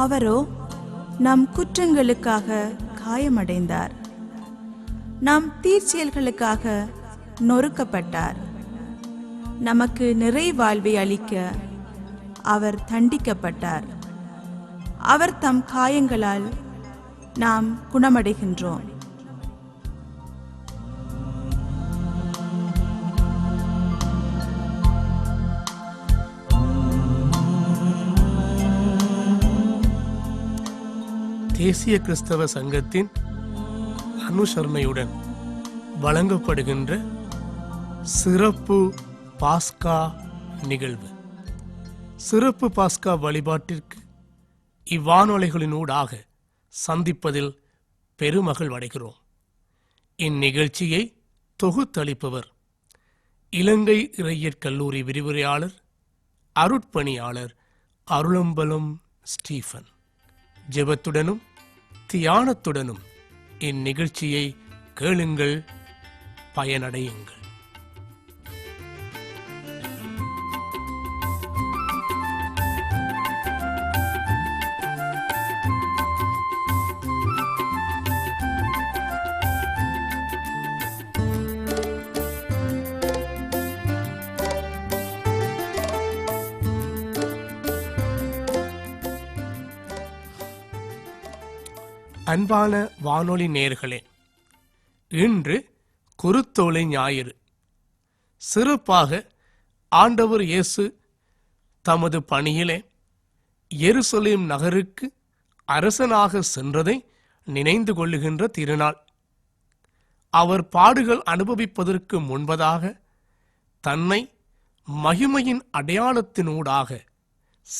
அவரோ நம் குற்றங்களுக்காக காயமடைந்தார். நம் தீர்ச்செயல்களுக்காக நொறுக்கப்பட்டார். நமக்கு நிறை வாழ்வை அளிக்க அவர் தண்டிக்கப்பட்டார். அவர் தம் காயங்களால் நாம் குணமடைகின்றோம். தேசிய கிறிஸ்தவ சங்கத்தின் அனுசரணையுடன் வழங்கப்படுகின்ற சிறப்பு பாஸ்கா நிகழ்வு. சிறப்பு பாஸ்கா வழிபாட்டிற்கு இவ்வானொலைகளினூடாக சந்திப்பதில் பெருமகள் அடைகிறோம். இந்நிகழ்ச்சியை தொகுத்தளிப்பவர் இலங்கை இறையற் கல்லூரி விரிவுரையாளர் அருட்பணியாளர் அருளம்பலம் ஸ்டீஃபன். ஜெபத்துடனும் தியானத்துடனும் இந்நிகழ்ச்சியை கேளுங்கள் பயனடையுங்கள். அன்பான வானொலி நேர்களே இன்று குருத்தோலை ஞாயிறு. சிறப்பாக ஆண்டவர் இயேசு தமது பணியிலே எருசலேம் நகருக்கு அரசனாக சென்றதை நினைந்து கொள்ளுகின்ற திருநாள். அவர் பாடுகள் அனுபவிப்பதற்கு முன்பதாக தன்னை மகிமையின் அடையாளத்தினூடாக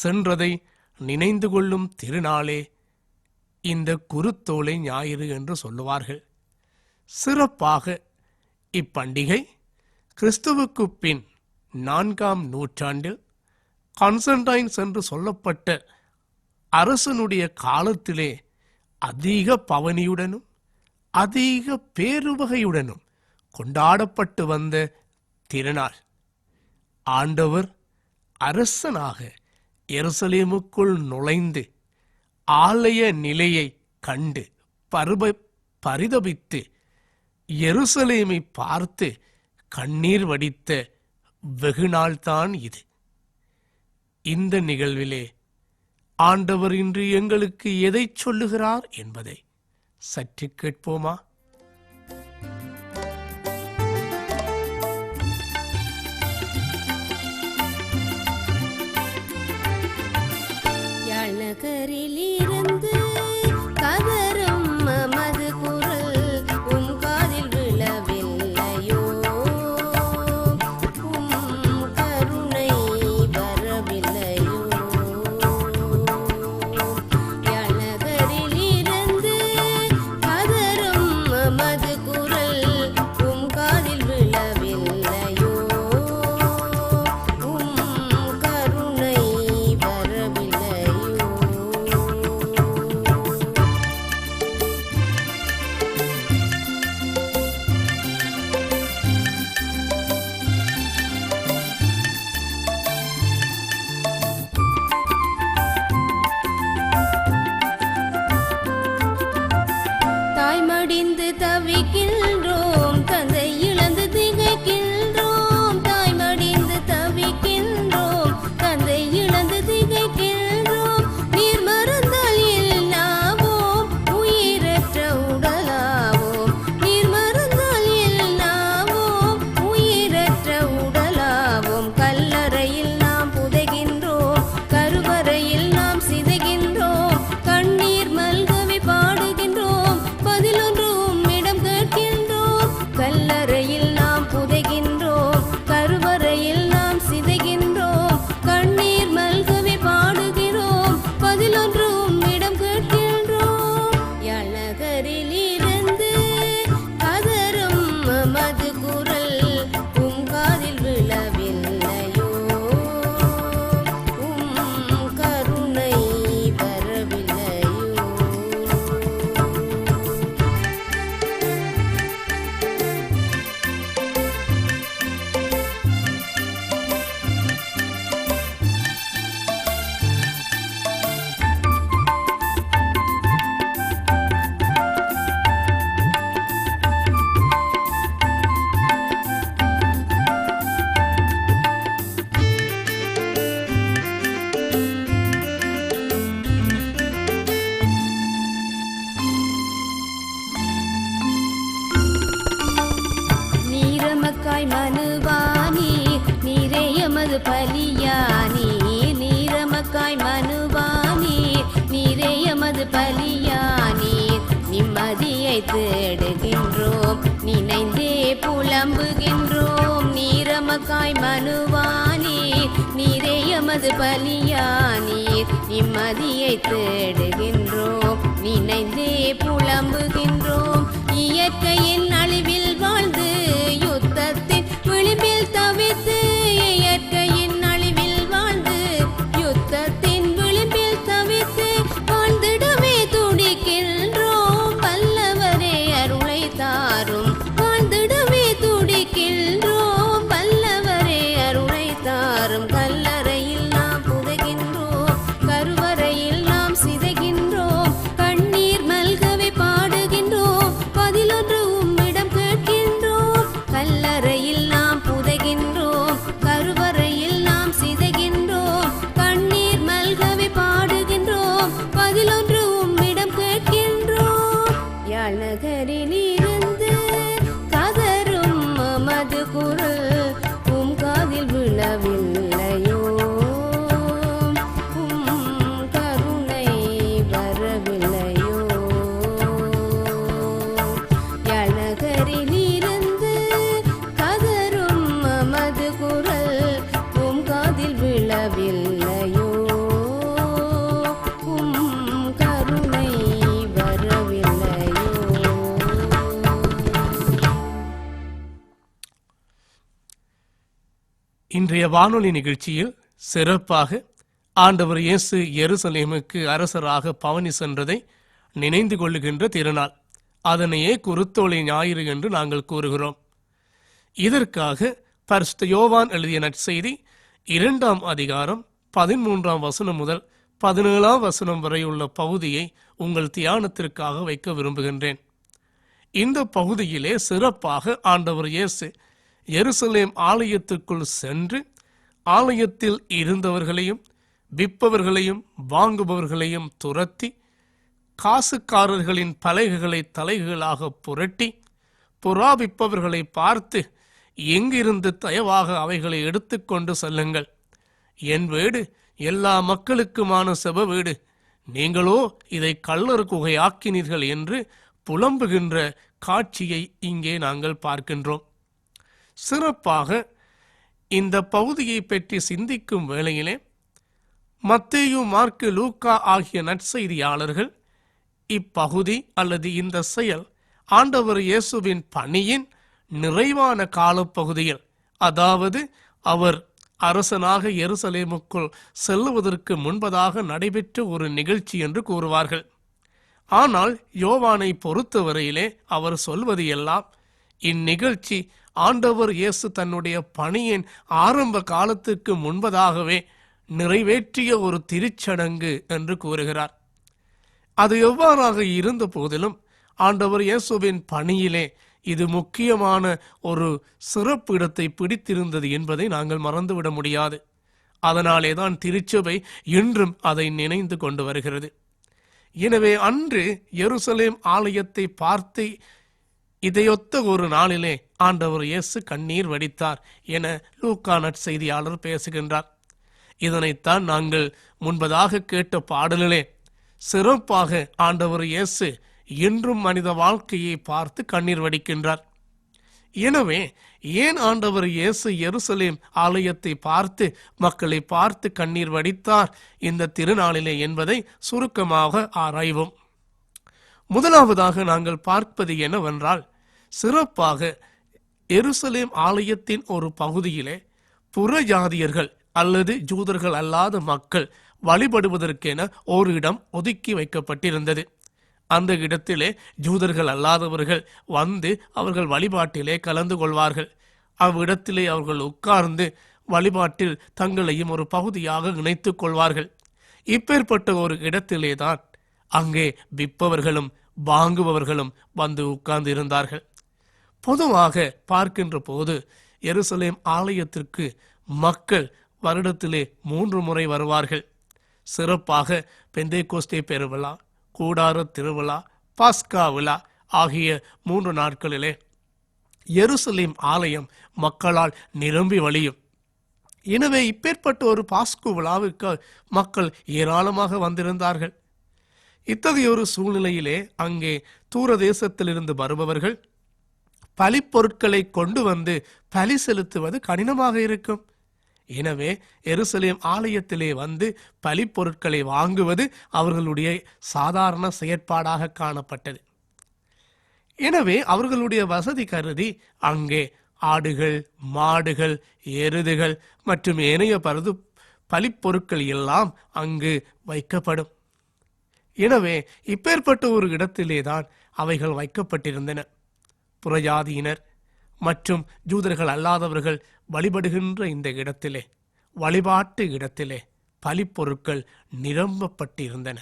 சென்றதை நினைந்து கொள்ளும் திருநாளே இந்த குருத்தோலை ஞாயிறு என்று சொல்லுவார்கள். சிறப்பாக இப்பண்டிகை கிறிஸ்துவுக்கு பின் நான்காம் நூற்றாண்டில் கான்ஸ்டன்டைன்ஸ் என்று சொல்லப்பட்ட அரசனுடைய காலத்திலே அதிக பவனியுடனும் அதிக பேருவகையுடனும் கொண்டாடப்பட்டு வந்த திருநாள். ஆண்டவர் அரசனாக எருசலேமுக்குள் நுழைந்து ஆலய நிலையை கண்டு பருப பரிதபித்து எருசலேமை பார்த்து கண்ணீர் வடித்த வெகுநாள்தான் இது. இந்த நிகழ்விலே ஆண்டவர் இன்று எங்களுக்கு எதை சொல்லுகிறார் என்பதை சற்று கேட்போமா? மடிந்து தவிக்கின்றோம். நம்புகின்றோம் நீரமக்காய் மனுவானீர் நீரே எமது பலியானீர். நிம்மதியை தேடுகின்றோம். நினைந்தே புலம்புகின்றோம். இயற்கையின் அழிவில் வானொலி நிகழ்ச்சியில் சிறப்பாக ஆண்டவர் இயேசு எருசலேமுக்கு அரசராக பவனி சென்றதை நினைந்து கொள்ளுகின்ற திருநாள். அதனையே குருத்தோலை ஞாயிறு என்று நாங்கள் கூறுகிறோம். இதற்காக பரிசுத்த யோவான் எழுதிய நற்செய்தி இரண்டாம் அதிகாரம் பதிமூன்றாம் வசனம் முதல் பதினேழாம் வசனம் வரையுள்ள பகுதியை உங்கள் தியானத்திற்காக வைக்க விரும்புகின்றேன். இந்த பகுதியிலே சிறப்பாக ஆண்டவர் இயேசு எருசலேம் ஆலயத்துக்குள் சென்று ஆலயத்தில் இருந்தவர்களையும் விற்பவர்களையும் வாங்குபவர்களையும் துரத்தி காசுக்காரர்களின் பலகைகளை தலைகளாக புரட்டி புறாவிப்பவர்களை பார்த்து எங்கிருந்து தயவாக அவைகளை எடுத்துக்கொண்டு செல்லுங்கள். என் வீடு எல்லா மக்களுக்குமான செப வீடு. நீங்களோ இதை கள்ளர் குகையாக்கினீர்கள் என்று புலம்புகின்ற காட்சியை இங்கே நாங்கள் பார்க்கின்றோம். சிறப்பாக இந்த பகுதியை பற்றி சிந்திக்கும் வேளையிலே மத்தேயு மார்க்கு லூக்கா ஆகிய நற்செய்தியாளர்கள் இப்பகுதி அல்லது இந்த செயல் ஆண்டவர் இயேசுவின் பணியின் நிறைவான காலப்பகுதியில் அதாவது அவர் அரசனாக எருசலேமுக்குள் செல்லுவதற்கு முன்பதாக நடைபெற்ற ஒரு நிகழ்ச்சி என்று கூறுவார்கள். ஆனால் யோவானை பொறுத்தவரையிலே அவர் சொல்வது எல்லாம் இந்நிகழ்ச்சி ஆண்டவர் இயேசு தன்னுடைய பணியின் ஆரம்ப காலத்துக்கு முன்பதாகவே நிறைவேற்றிய ஒரு திருச்சடங்கு என்று கூறுகிறார். அது எவ்வாறாக இருந்த போதிலும் ஆண்டவர் இயேசுவின் பணியிலே இது முக்கியமான ஒரு சிறப்பு இடத்தை பிடித்திருந்தது என்பதை நாங்கள் மறந்துவிட முடியாது. அதனாலே தான் திருச்சபை இன்றும் அதை நினைந்து கொண்டு வருகிறது. எனவே அன்று எருசலேம் ஆலயத்தை பார்த்து இதையொத்த ஒரு நாளிலே ஆண்டவர் இயேசு கண்ணீர் வடித்தார் என லூக்கா நற்செய்தியாளர் பேசுகின்றார். இதனைத்தான் நாங்கள் முன்பதாக கேட்ட பாடலிலே சிறப்பாக ஆண்டவர் இயேசு இன்றும் மனித வாழ்க்கையை பார்த்து கண்ணீர் வடிக்கின்றார். எனவே ஏன் ஆண்டவர் இயேசு எருசலேம் ஆலயத்தை பார்த்து மக்களை பார்த்து கண்ணீர் வடித்தார் இந்த திருநாளிலே என்பதை சுருக்கமாக ஆராய்வோம். முதலாவதாக நாங்கள் பார்ப்பது என்னவென்றால் சிறப்பாக எருசலேம் ஆலயத்தின் ஒரு பகுதியிலே புறஜாதியர்கள் அல்லது ஜூதர்கள் அல்லாத மக்கள் வழிபடுவதற்கென ஒரு இடம் ஒதுக்கி வைக்கப்பட்டிருந்தது. அந்த இடத்திலே ஜூதர்கள் அல்லாதவர்கள் வந்து அவர்கள் வழிபாட்டிலே கலந்து கொள்வார்கள். அவ்விடத்திலே அவர்கள் உட்கார்ந்து வழிபாட்டில் தங்களையும் ஒரு பகுதியாக இணைத்துக் கொள்வார்கள். இப்பேற்பட்ட ஒரு இடத்திலே தான் அங்கே விற்பவர்களும் வாங்குபவர்களும் வந்து உட்கார்ந்து இருந்தார்கள் பொதுவாக பார்க்கின்ற போது எருசலேம் ஆலயத்திற்கு மக்கள் வருடத்திலே மூன்று முறை வருவார்கள். சிறப்பாக பெந்தேகோஸ்தே பெருவிழா கூடார திருவிழா பாஸ்கா விழா ஆகிய மூன்று நாட்களிலே எருசலேம் ஆலயம் மக்களால் நிரம்பி வழியும். எனவே இப்பேற்பட்ட ஒரு பாஸ்கு விழாவிற்கு மக்கள் ஏராளமாக வந்திருந்தார்கள். இத்தகைய ஒரு சூழ்நிலையிலே அங்கே தூர தேசத்திலிருந்து வருபவர்கள் பலிப்பொருட்களை கொண்டு வந்து பலி செலுத்துவது கடினமாக இருக்கும். எனவே எருசலேம் ஆலயத்திலே வந்து பலிப்பொருட்களை வாங்குவது அவர்களுடைய சாதாரண செயற்பாடாக காணப்பட்டது. எனவே அவர்களுடைய வசதி கருதி அங்கே ஆடுகள் மாடுகள் எருதுகள் மற்றும் ஏனைய பருது பலிப்பொருட்கள் எல்லாம் அங்கு வைக்கப்படும். எனவே இப்பேற்பட்ட ஒரு இடத்திலேதான் அவைகள் வைக்கப்பட்டிருந்தன. புறஜாதியினர் மற்றும் ஜூதர்கள் அல்லாதவர்கள் வழிபடுகின்ற இந்த இடத்திலே வழிபாட்டு இடத்திலே பலிப்பொருட்கள் நிரம்பப்பட்டிருந்தன.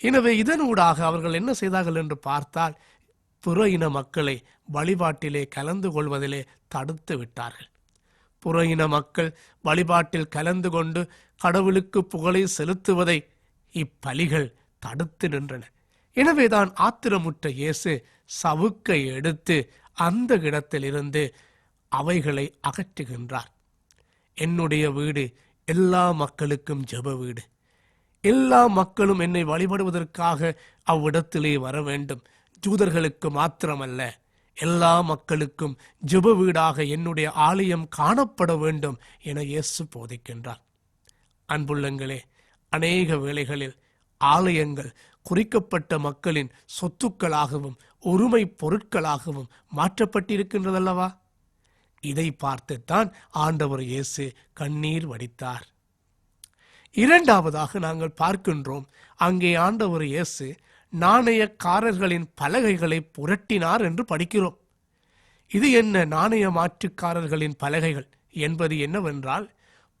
எனவே இதனூடாக அவர்கள் என்ன செய்தார்கள் என்று பார்த்தால் புற இன மக்களை வழிபாட்டிலே கலந்து கொள்வதிலே தடுத்து விட்டார்கள். புற இன மக்கள் வழிபாட்டில் கலந்து கொண்டு கடவுளுக்கு புகழை செலுத்துவதை இப்பலிகள் தடுத்து நின்றன. எனவேதான் ஆத்திரமுற்ற இயேசு சவுக்கை எடுத்து அந்த இடத்திலிருந்து அவைகளை அகற்றுகின்றார். என்னுடைய வீடு எல்லா மக்களுக்கும் ஜெப வீடு. எல்லா மக்களும் என்னை வழிபடுவதற்காக அவ்விடத்திலே வர வேண்டும். ஜூதர்களுக்கு மாத்திரமல்ல எல்லா மக்களுக்கும் ஜெப வீடாக என்னுடைய ஆலயம் காணப்பட வேண்டும் என இயேசு போதிக்கின்றார். அன்புள்ளங்களே அநேக வேளைகளில் ஆலயங்கள் குறிக்கப்பட்ட மக்களின் சொத்துக்களாகவும் ஒருமை பொருட்களாகவும் மாற்றப்பட்டிருக்கின்றதல்லவா? இதை பார்த்துத்தான் ஆண்டவர் இயேசு கண்ணீர் வடித்தார். இரண்டாவதாக நாங்கள் பார்க்கின்றோம் அங்கே ஆண்டவர் இயேசு நாணயக்காரர்களின் பலகைகளை புரட்டினார் என்று படிக்கிறோம். இது என்ன நாணய மாற்றுக்காரர்களின் பலகைகள் என்பது என்னவென்றால்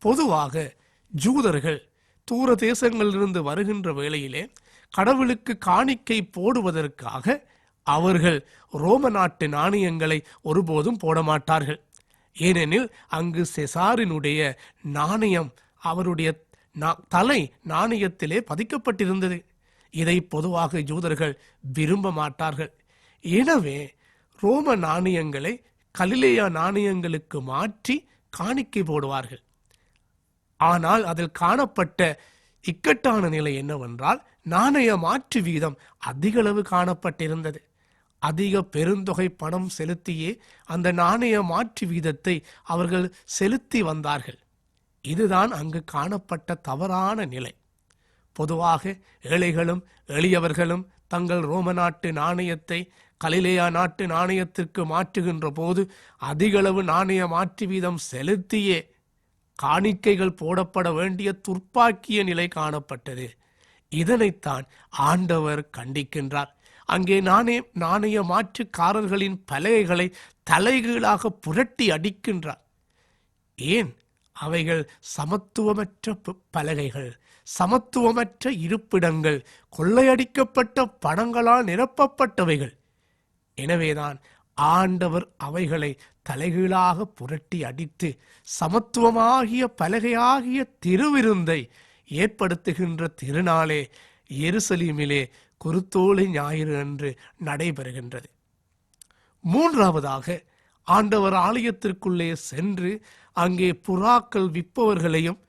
பொதுவாக ஜூதர்கள் தூர தேசங்களிலிருந்து வருகின்ற வேளையிலே கடவுளுக்கு காணிக்கை போடுவதற்காக அவர்கள் ரோம நாட்டு நாணயங்களை ஒருபோதும் போட மாட்டார்கள் ஏனெனில் அங்கு செசாரினுடைய நாணயம் அவருடைய நா- தலை நாணயத்திலே பதிக்கப்பட்டிருந்தது. இதை பொதுவாக ஜூதர்கள் விரும்ப மாட்டார்கள். எனவே ரோம நாணயங்களை கலிலேயா நாணயங்களுக்கு மாற்றி காணிக்கை போடுவார்கள். ஆனால் அதில் காணப்பட்ட இக்கட்டான நிலை என்னவென்றால் நாணய மாற்று வீதம் அதிக அளவு காணப்பட்டிருந்தது. அதிக பெருந்தொகை பணம் செலுத்தியே அந்த நாணய மாற்று வீதத்தை அவர்கள் செலுத்தி வந்தார்கள். இதுதான் அங்கு காணப்பட்ட தவறான நிலை. பொதுவாக ஏழைகளும் எளியவர்களும் தங்கள் ரோம நாட்டு நாணயத்தை கலிலேயா நாட்டு நாணயத்திற்கு மாற்றுகின்ற போது அதிகளவு நாணய மாற்று வீதம் செலுத்தியே காணிக்கைகள் போடப்பட வேண்டிய துர்ப்பாக்கிய நிலை காணப்பட்டது. இதனைத்தான் ஆண்டவர் கண்டிக்கின்றார். அங்கே நாணய நாணய மாற்றுக்காரர்களின் பலகைகளை தலைகீழாக புரட்டி அடிக்கின்றார். ஏன்? அவைகள் சமத்துவமற்ற ப- பலகைகள் சமத்துவமற்ற இருப்பிடங்கள் கொள்ளையடிக்கப்பட்ட பணங்களால் நிரப்பப்பட்டவைகள். எனவேதான் ஆண்டவர் அவைகளை தலைகீழாக புரட்டி அடித்து சமத்துவமாகிய பலகையாகிய திருவிருந்தை ஏற்படுத்துகின்ற திருநாளே எருசலீமிலே குருத்தோலை ஞாயிறு அன்று நடைபெறுகின்றது. மூன்றாவதாக ஆண்டவர் ஆலயத்திற்குள்ளே சென்று அங்கே புறாக்கள் விற்பவர்களையும்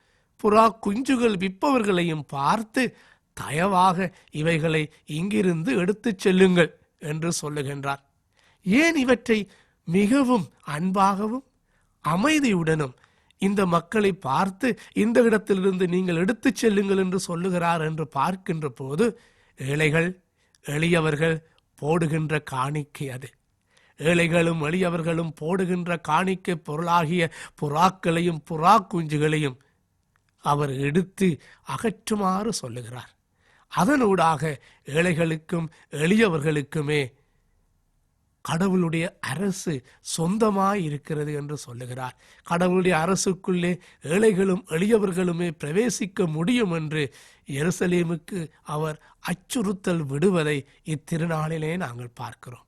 புறா குஞ்சுகள் விற்பவர்களையும் பார்த்து தயவாக இவைகளை இங்கிருந்து எடுத்துச் செல்லுங்கள் என்று சொல்லுகின்றார். ஏன் இவற்றை மிகவும் அன்பாகவும் அமைதியுடனும் இந்த மக்களை பார்த்து இந்த இடத்திலிருந்து நீங்கள் எடுத்துச் செல்லுங்கள் என்று சொல்லுகிறார் என்று பார்க்கின்ற போது ஏழைகள் எளியவர்கள் போடுகின்ற காணிக்கை அது. ஏழைகளும் எளியவர்களும் போடுகின்ற காணிக்கை பொருளாகிய புறாக்களையும் புறா குஞ்சுகளையும் அவர் எடுத்து அகற்றுமாறு சொல்லுகிறார். அதனூடாக ஏழைகளுக்கும் எளியவர்களுக்குமே கடவுளுடைய அரசு சொந்தமாய் இருக்கிறது என்று சொல்லுகிறார். கடவுளுடைய அரசுக்குள்ளே ஏழைகளும் எளியவர்களுமே பிரவேசிக்க முடியும் என்று எருசலேமுக்கு அவர் அச்சுறுத்தல் விடுவதை இத்திருநாளிலே நாங்கள் பார்க்கிறோம்.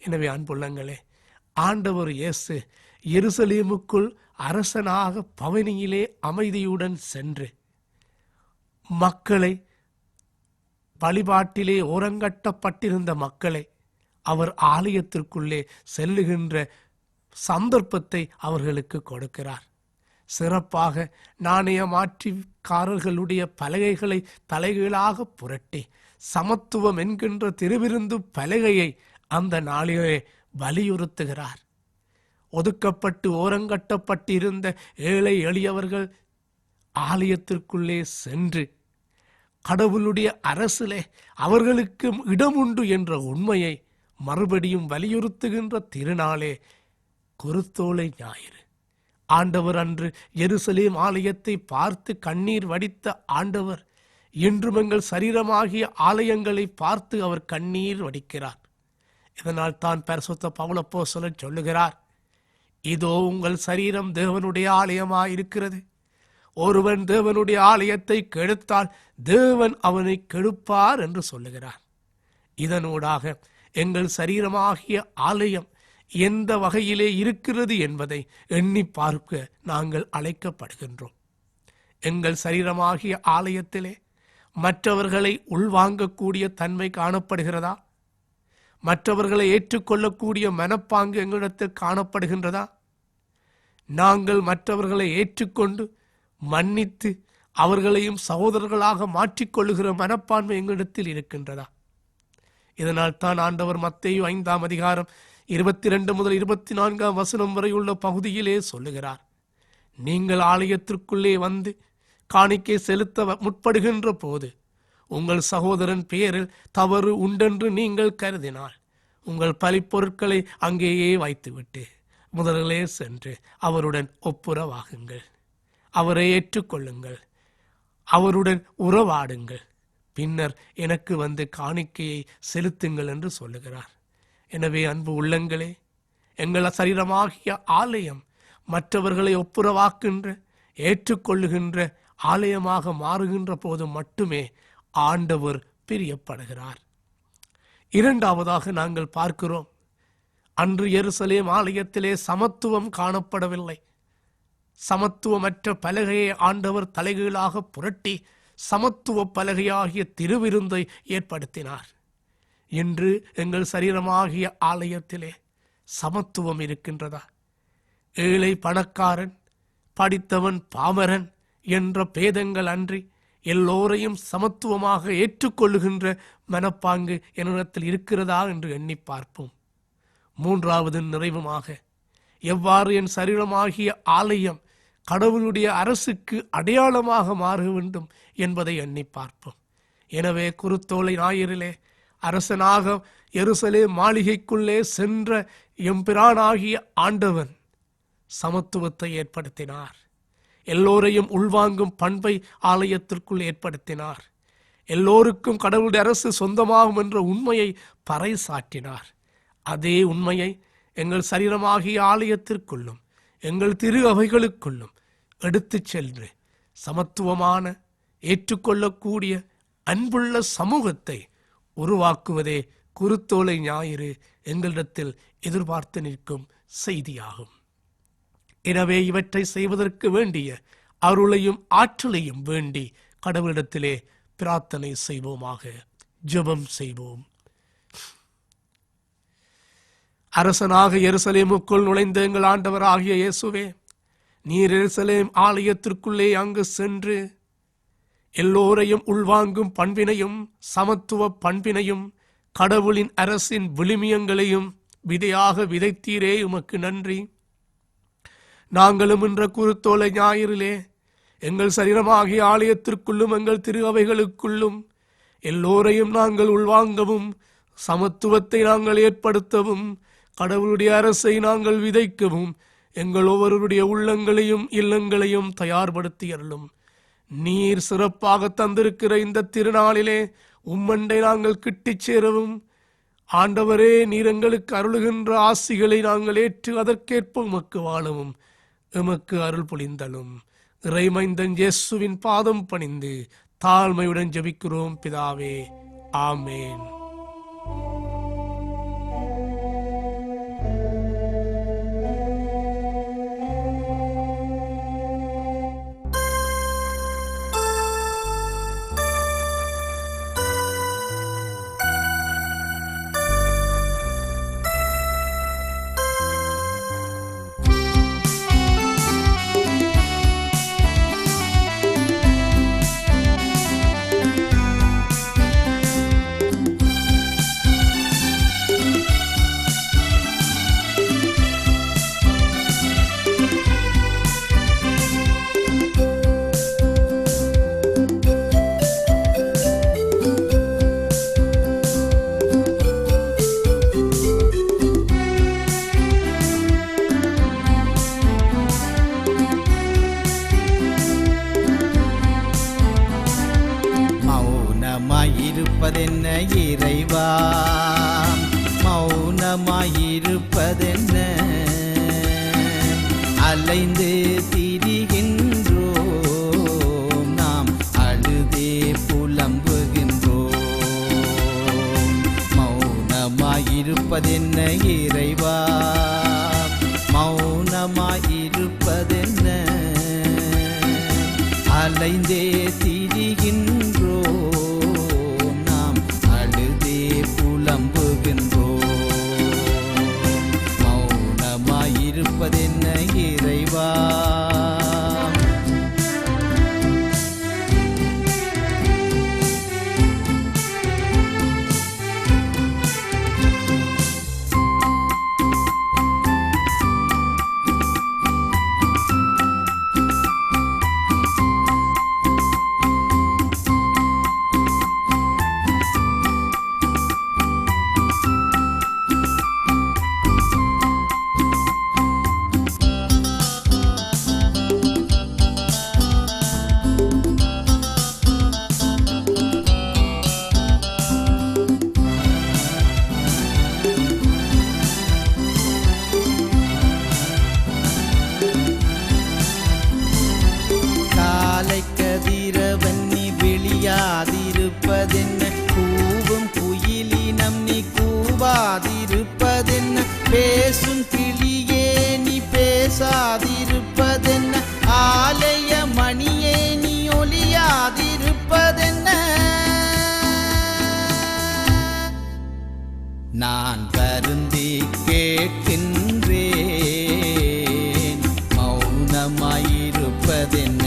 எனவே அன்புள்ளங்களே ஆண்டவர் இயேசு எருசலேமுக்குள் அரசனாக பவனியிலே அமைதியுடன் சென்று மக்களை வழிபாட்டிலே ஓரங்கட்டப்பட்டிருந்த மக்களை அவர் ஆலயத்திற்குள்ளே செல்லுகின்ற சந்தர்ப்பத்தை அவர்களுக்கு கொடுக்கிறார். சிறப்பாக நாணய மாற்றிக்காரர்களுடைய பலகைகளை தலைகீழாக புரட்டி சமத்துவம் என்கின்ற திருவிருந்து பலகையை அந்த நாளிலே வலியுறுத்துகிறார். ஒதுக்கப்பட்டு ஓரங்கட்டப்பட்டிருந்த ஏழை எளியவர்கள் ஆலயத்திற்குள்ளே சென்று கடவுளுடைய அரசிலே அவர்களுக்கு இடம் உண்டு என்ற உண்மையை மறுபடியும் வலியுறுத்துகின்ற திருநாளே குருத்தோலை ஞாயிறு. ஆண்டவர் அன்று எருசலேம் ஆலயத்தை பார்த்து கண்ணீர் வடித்த ஆண்டவர் இன்றும் எங்கள் சரீரமாகிய ஆலயங்களை பார்த்து அவர் கண்ணீர் வடிக்கிறார். இதனால் தான் பரிசுத்த பவுளப்போ சொல்ல சொல்லுகிறார் இதோ உங்கள் சரீரம் தேவனுடைய ஆலயமாயிருக்கிறது. ஒருவன் தேவனுடைய ஆலயத்தை கெடுத்தால் தேவன் அவனை கெடுப்பார் என்று சொல்லுகிறார். இதனூடாக எங்கள் சரீரமாகிய ஆலயம் எந்த வகையிலே இருக்கிறது என்பதை எண்ணி பார்க்க நாங்கள் அழைக்கப்படுகின்றோம். எங்கள் சரீரமாகிய ஆலயத்திலே மற்றவர்களை உள்வாங்கக்கூடிய தன்மை காணப்படுகிறதா? மற்றவர்களை ஏற்றுக்கொள்ளக்கூடிய மனப்பாங்கு எங்களிடத்தில் காணப்படுகின்றதா? நாங்கள் மற்றவர்களை ஏற்றுக்கொண்டு மன்னித்து அவர்களையும் சகோதரர்களாக மாற்றிக்கொள்ளுகிற மனப்பான்மை எங்களிடத்தில் இருக்கின்றதா? இதனால் தான் ஆண்டவர் மத்தையும் ஐந்தாம் அதிகாரம் இருபத்தி ரெண்டு முதல் இருபத்தி நான்காம் வசனம் வரை உள்ள பகுதியிலே சொல்லுகிறார். நீங்கள் ஆலயத்திற்குள்ளே வந்து காணிக்கை செலுத்த முற்படுகின்ற போது உங்கள் சகோதரன் பெயரில் தவறு உண்டென்று நீங்கள் கருதினால் உங்கள் பலிப்பொருட்களை அங்கேயே வைத்துவிட்டு முதலிலே சென்று அவருடன் ஒப்புரவாகுங்கள். அவரை ஏற்றுக்கொள்ளுங்கள். அவருடன் உறவாடுங்கள். பின்னர் எனக்கு வந்து காணிக்கையை செலுத்துங்கள் என்று சொல்லுகிறார். எனவே அன்பு உள்ளங்களே எங்கள் சரீரமாகிய ஆலயம் மற்றவர்களை ஒப்புரவாக்குகின்ற ஏற்றுக்கொள்ளுகின்ற ஆலயமாக மாறுகின்ற போது மட்டுமே ஆண்டவர் பிரியப்படுகிறார். இரண்டாவதாக நாங்கள் பார்க்கிறோம் அன்று எருசலேம் ஆலயத்திலே சமத்துவம் காணப்படவில்லை. சமத்துவமற்ற பலகையை ஆண்டவர் தலைகீழாக புரட்டி சமத்துவ பலகையாகிய திருவிருந்தை ஏற்படுத்தினார். இன்று எங்கள் சரீரமாகிய ஆலயத்திலே சமத்துவம் இருக்கின்றதா? ஏழை பணக்காரன் படித்தவன் பாமரன் என்ற பேதங்கள் அன்றி எல்லோரையும் சமத்துவமாக ஏற்றுக்கொள்ளுகின்ற மனப்பாங்கு என்னிடத்தில் இருக்கிறதா என்று எண்ணி பார்ப்போம். மூன்றாவது நிறைவுமாக எவ்வாறு என் சரீரமாகிய ஆலயம் கடவுளுடைய அரசுக்கு அடையாளமாக மாற வேண்டும் என்பதை எண்ணி பார்ப்போம். எனவே குருத்தோலை ஞாயிறிலே அரசனாக எருசலே மாளிகைக்குள்ளே சென்ற எம்பிரானாகிய ஆண்டவன் சமத்துவத்தை ஏற்படுத்தினார். எல்லோரையும் உள்வாங்கும் பண்பை ஆலயத்திற்குள் ஏற்படுத்தினார். எல்லோருக்கும் கடவுளுடைய அரசு சொந்தமாகும் என்ற உண்மையை பறைசாற்றினார். அதே உண்மையை எங்கள் சரீரமாகிய ஆலயத்திற்குள்ளும் எங்கள் திரு அவைகளுக்குள்ளும் எடுத்துச் சென்று சமத்துவமான ஏற்றுக்கொள்ளக்கூடிய அன்புள்ள சமூகத்தை உருவாக்குவதே குருத்தோலை ஞாயிறு எங்களிடத்தில் எதிர்பார்த்து நிற்கும் செய்தியாகும். எனவே இவற்றை செய்வதற்கு வேண்டிய அருளையும் ஆற்றலையும் வேண்டி கடவுளிடத்திலே பிரார்த்தனை செய்வோமாக ஜெபம் செய்வோம். அரசனாக எருசலேமுக்குள் நுழைந்த எங்கள் ஆண்டவர் ஆகிய இயேசுவே நீர் எருசலேம் ஆலயத்திற்குள்ளே அங்கு சென்று எல்லோரையும் உள்வாங்கும் பண்பினையும் சமத்துவ பண்பினையும் கடவுளின் அரசின் விழுமியங்களையும் விதையாக விதைத்தீரே உமக்கு நன்றி. நாங்களும் என்ற குருத்தோலை ஞாயிறிலே எங்கள் சரீரமாகிய ஆலயத்திற்குள்ளும் எங்கள் திரு அவைகளுக்குள்ளும் எல்லோரையும் நாங்கள் உள்வாங்கவும் சமத்துவத்தை நாங்கள் ஏற்படுத்தவும் கடவுளுடைய அரசை நாங்கள் விதைக்கவும் எங்கள் ஒவ்வொருடைய உள்ளங்களையும் இல்லங்களையும் தயார்படுத்தி அருளும். நீர் சிறப்பாக தந்திருக்கிற இந்த திருநாளிலே உம்மண்டை நாங்கள் கிட்டிச் சேரவும். ஆண்டவரே நீர் எங்களுக்கு அருளுகின்ற ஆசிகளை நாங்கள் ஏற்று அதற்கேற்ப உமக்கு வாழவும். எமக்கு அருள் பொழிந்தலும் இறைமைந்தன் இயேசுவின் பாதம் பணிந்து தாழ்மையுடன் ஜபிக்கிறோம் பிதாவே. ஆமேன். அலைந்தே தீ வருந்தி கேட்கின்றேன். மௌனமாயிருப்பதென்ன?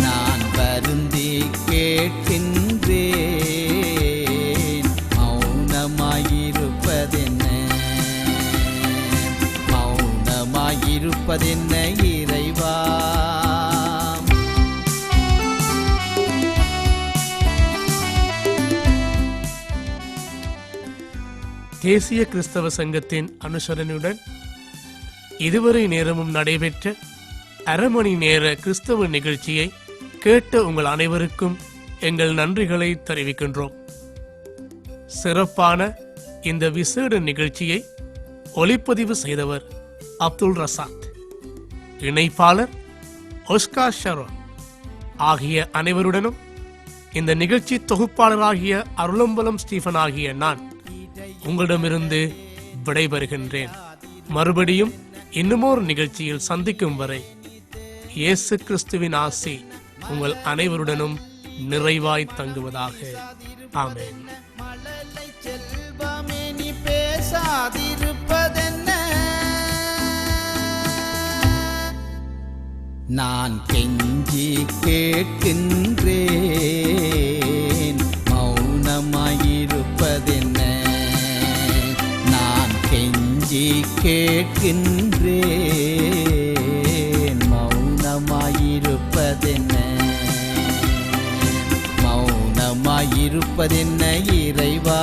நான் வருந்தி கேட்கின்றேன். மௌனமாயிருப்பதென்ன? மௌனமாயிருப்பதென்ன தேசிய கிறிஸ்தவ சங்கத்தின் அனுசரணையுடன் இதுவரை நேரமும் நடைபெற்ற அரை மணி நேர கிறிஸ்தவ நிகழ்ச்சியை கேட்ட உங்கள் அனைவருக்கும் எங்கள் நன்றிகளை தெரிவிக்கின்றோம். சிறப்பான இந்த விசேட நிகழ்ச்சியை ஒளிப்பதிவு செய்தவர் அப்துல் ரசாத் இணைப்பாளர் ஒஸ்கா ஷரோன் ஆகிய அனைவருடனும் இந்த நிகழ்ச்சி தொகுப்பாளராகிய அருளம்பலம் ஸ்டீஃபன் ஆகிய நான் உங்களிடமிருந்து விடைபெறுகின்றேன். மறுபடியும் இன்னுமோர் நிகழ்ச்சியில் சந்திக்கும் வரை இயேசு கிறிஸ்துவின் ஆசி உங்கள் அனைவருடனும் நிறைவாய் தங்குவதாக. ஆமேன். நான் கெஞ்சி கேட்கின்றேன் மௌனமாயிருப்பதென்ன? கெஞ்சி கேட்கின்றேன். மௌனமாயிருப்பதென்ன? மௌனமாயிருப்பதென்ன இறைவா?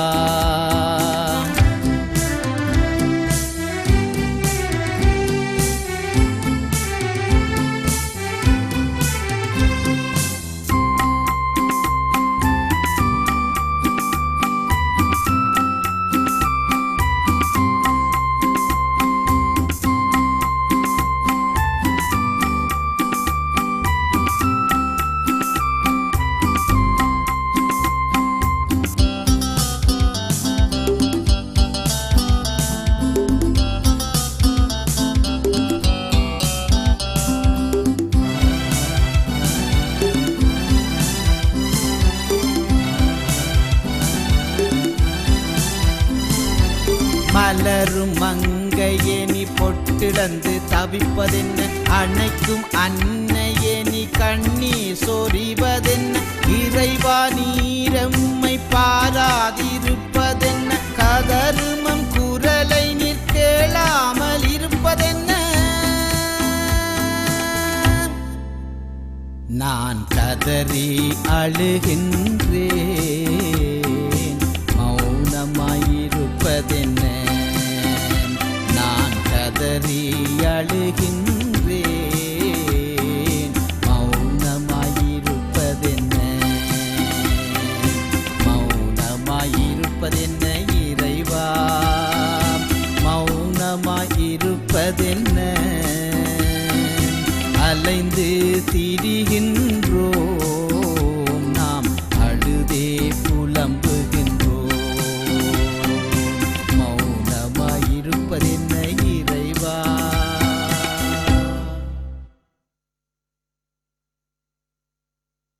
நான் கதறி அழுகின்றேன். மௌனமாயிருப்பதென்ன? நான் கதறி அழுகின்றேன்.